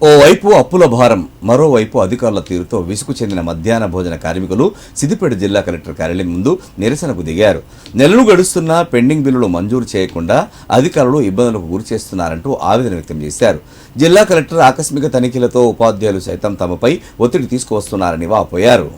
ఓవైపు అప్పుల భారం మరోవైపు అధికారుల తీరుతో విసుగు చెందిన మధ్యాహ్న భోజన కార్మికులు సిద్దిపేట జిల్లా కలెక్టర్ కార్యాలయం ముందు నిరసనకు దిగారు. నెలలు గడుస్తున్నా పెండింగ్ బిల్లులు మంజూరు చేయకుండా అధికారులు ఇబ్బందులకు గురిచేస్తున్నారంటూ ఆవేదన వ్యక్తం చేశారు. జిల్లా కలెక్టర్ ఆకస్మిక తనిఖీలతో ఉపాధ్యాయులు సైతం తమపై ఒత్తిడి తీసుకువస్తున్నారని వాపోయారు.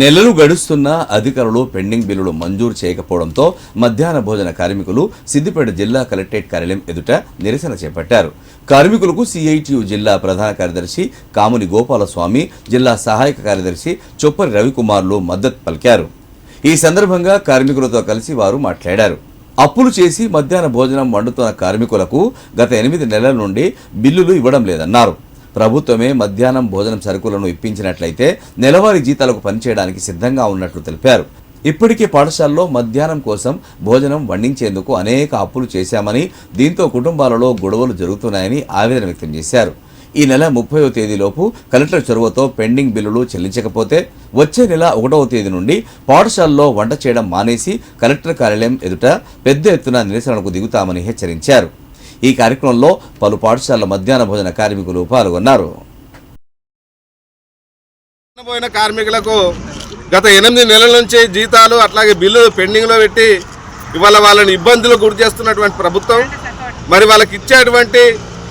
నెలలు గడుస్తున్నా అధికారులు పెండింగ్ బిల్లులు మంజూరు చేయకపోవడంతో మధ్యాహ్న భోజన కార్మికులు సిద్దిపేట జిల్లా కలెక్టరేట్ కార్యాలయం ఎదుట నిరసన చేపట్టారు. కార్మికులకు సిఐటియు జిల్లా ప్రధాన కార్యదర్శి కాముని గోపాలస్వామి జిల్లా సహాయక కార్యదర్శి చొప్పరి రవికుమార్లు మద్దతు పలికారు. ఈ సందర్భంగా కార్మికులతో కలిసి వారు మాట్లాడారు. అప్పులు చేసి మధ్యాహ్న భోజనం వండుతున్న కార్మికులకు గత ఎనిమిది నెలల నుండి బిల్లులు ఇవ్వడం లేదన్నారు. ప్రభుత్వమే మధ్యాహ్నం భోజనం సరుకులను ఇప్పించినట్లయితే నెలవారీ జీతాలకు పనిచేయడానికి సిద్ధంగా ఉన్నట్లు తెలిపారు. ఇప్పటికే పాఠశాలలో మధ్యాహ్నం కోసం భోజనం వండించేందుకు అనేక అప్పులు చేశామని దీంతో కుటుంబాలలో గొడవలు జరుగుతున్నాయని ఆవేదన వ్యక్తం చేశారు. ఈ నెల ముప్పైవ తేదీలోపు కలెక్టర్ చొరవతో పెండింగ్ బిల్లులు చెల్లించకపోతే వచ్చే నెల ఒకటవ తేదీ నుండి పాఠశాలలో వంట చేయడం మానేసి కలెక్టర్ కార్యాలయం ఎదుట పెద్ద ఎత్తున నిరసనకు దిగుతామని హెచ్చరించారు. ఈ కార్యక్రమంలో పలు పాఠశాలల మధ్యాహ్న భోజన కార్మికులు పాల్గొన్నారు. పోయిన కార్మికులకు గత ఎనిమిది నెలల నుంచి జీతాలు అట్లాగే బిల్లులు పెండింగ్లో పెట్టి ఇవాళ వాళ్ళని ఇబ్బందులు గురి చేస్తున్నటువంటి ప్రభుత్వం మరి వాళ్ళకి ఇచ్చేటువంటి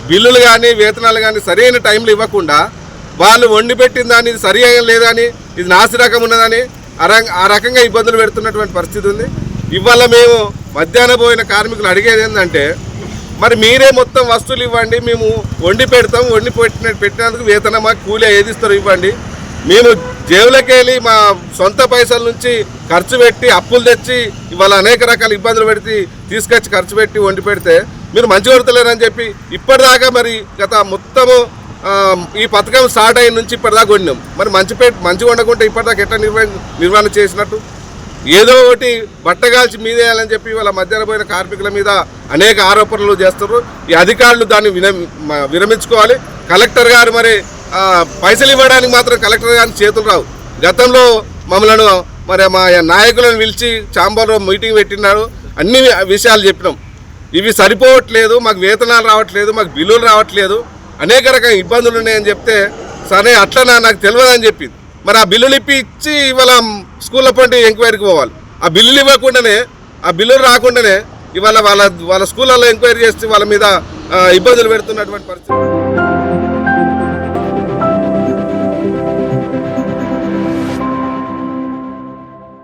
బిల్లులు కానీ వేతనాలు కానీ సరైన టైంలో ఇవ్వకుండా వాళ్ళు వండి పెట్టిన దాన్ని ఇది సరి లేదని ఇది నాసిరకం ఉన్నదని ఆ ఆ రకంగా ఇబ్బందులు పెడుతున్నటువంటి పరిస్థితి ఉంది. ఇవాళ మేము మధ్యాహ్న పోయిన కార్మికులు అడిగేది ఏంటంటే మరి మీరే మొత్తం వస్తువులు ఇవ్వండి మేము వండి పెడతాం వండి పెట్టిన పెట్టినందుకు వేతనం మాకు కూలి ఏది ఇస్తారో ఇవ్వండి. మేము జేబులకెళ్ళి మా సొంత పైసల నుంచి ఖర్చు పెట్టి అప్పులు తెచ్చి ఇవాళ అనేక రకాల ఇబ్బందులు పెడితే తీసుకొచ్చి ఖర్చు పెట్టి వండి పెడితే మీరు మంచి కొడతలేరని చెప్పి ఇప్పటిదాకా మరి గత మొత్తము ఈ పథకం స్టార్ట్ అయిన నుంచి ఇప్పటిదాకా వండినాం. మరి మంచి పెట్టి మంచి వండకుంటే ఇప్పటిదాకా ఎట్లా నిర్వహణ నిర్వహణ చేసినట్టు? ఏదో ఒకటి బట్టగాల్చి మీదేయాలని చెప్పి వాళ్ళ మధ్యన పోయిన కార్మికుల మీద అనేక ఆరోపణలు చేస్తారు ఈ అధికారులు దాన్ని మ- విరమించుకోవాలి. కలెక్టర్ గారు మరి పైసలు ఇవ్వడానికి మాత్రం కలెక్టర్ గారిని చేతులు రావు. గతంలో మమ్మలను మరి మా నాయకులను పిలిచి చాంబర్లో మీటింగ్ పెట్టినారు. అన్ని విషయాలు చెప్పినాం. ఇవి సరిపోవట్లేదు మాకు వేతనాలు రావట్లేదు మాకు బిల్లులు రావట్లేదు. అనేక రకాల ఇబ్బందులు ఉన్నాయని చెప్తే సరే అట్లా నాకు తెలియదని చెప్పింది. మరి ఆ బిల్లులు ఇప్పి ఇచ్చి ఇవాళ స్కూళ్ళ పంటి ఎంక్వైరీకి పోవాలి. ఆ బిల్లులు ఇవ్వకుండానే ఆ బిల్లులు రాకుండానే ఇవాళ వాళ్ళ వాళ్ళ స్కూళ్ళలో ఎంక్వైరీ చేస్తే వాళ్ళ మీద ఇబ్బందులు పెడుతున్నటువంటి పరిస్థితి.